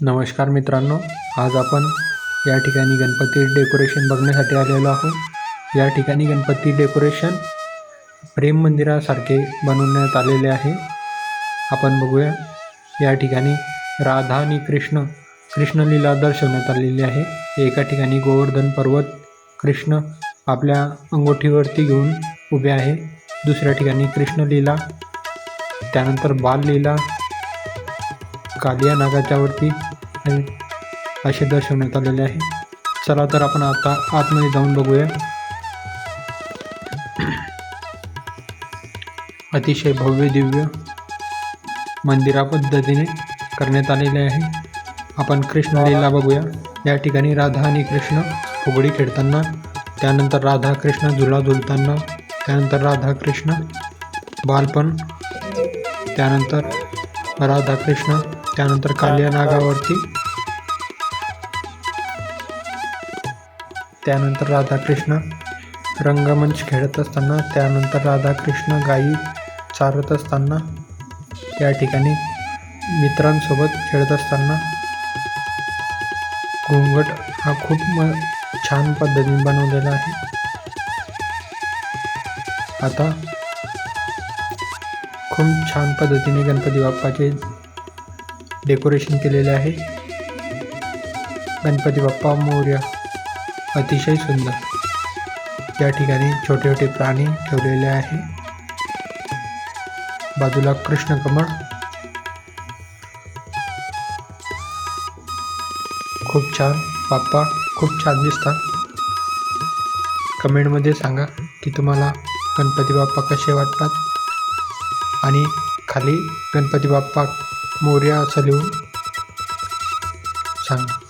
नमस्कार मित्रांनो आज आपण या ठिकाणी गणपती डेकोरेशन बघण्यासाठी आलेलो आहोत. या ठिकाणी गणपती डेकोरेशन प्रेम मंदिरासारखे बनवण्यात आलेले आहे. आपण बघूया या ठिकाणी राधा आणि कृष्ण कृष्णलीला दर्शवण्यात आलेली आहे. एका ठिकाणी गोवर्धन पर्वत कृष्ण आपल्या अंगोठीवरती घेऊन उभे आहे. दुसऱ्या ठिकाणी कृष्णलीला त्यानंतर बाललीला कालिया नागाच्यावरती वरती असे दर्शवण्यात आलेले आहे. चला तर आपण आता आतमध्ये जाऊन बघूया. अतिशय भव्य दिव्य मंदिरा पद्धतीने करण्यात आलेले आहे. आपण कृष्णलीला बघूया. या ठिकाणी राधा आणि कृष्ण फुगडी खेळताना त्यानंतर राधा कृष्ण झुला झुलताना त्यानंतर राधा कृष्ण बालपण त्यानंतर राधा कृष्ण त्यानंतर कालिया नागावरती त्यानंतर राधाकृष्ण रंगमंच खेळत असताना त्यानंतर राधाकृष्ण गायी चारत असताना त्या ठिकाणी मित्रांसोबत खेळत असताना. घोंगट हा खूप म छान पद्धतीने बनवलेला आहे. आता खूप छान पद्धतीने गणपती बाप्पाचे डेकोरेशन केलेले आहे. गणपती बाप्पा मोर्या. अतिशय सुंदर. या ठिकाणी छोटे छोटे प्राणी ठेवलेले आहे. बाजूला कृष्ण कमळ. खूप छान बाप्पा खूप छान दिसतात. कमेंटमध्ये सांगा की तुम्हाला गणपती बाप्पा कसे वाटतात? आणि खाली गणपती बाप्पा मोर्या असं लिहून सांगा.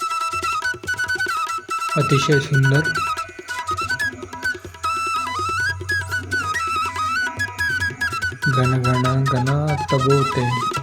अतिशय सुंदर. गण गण गण बोते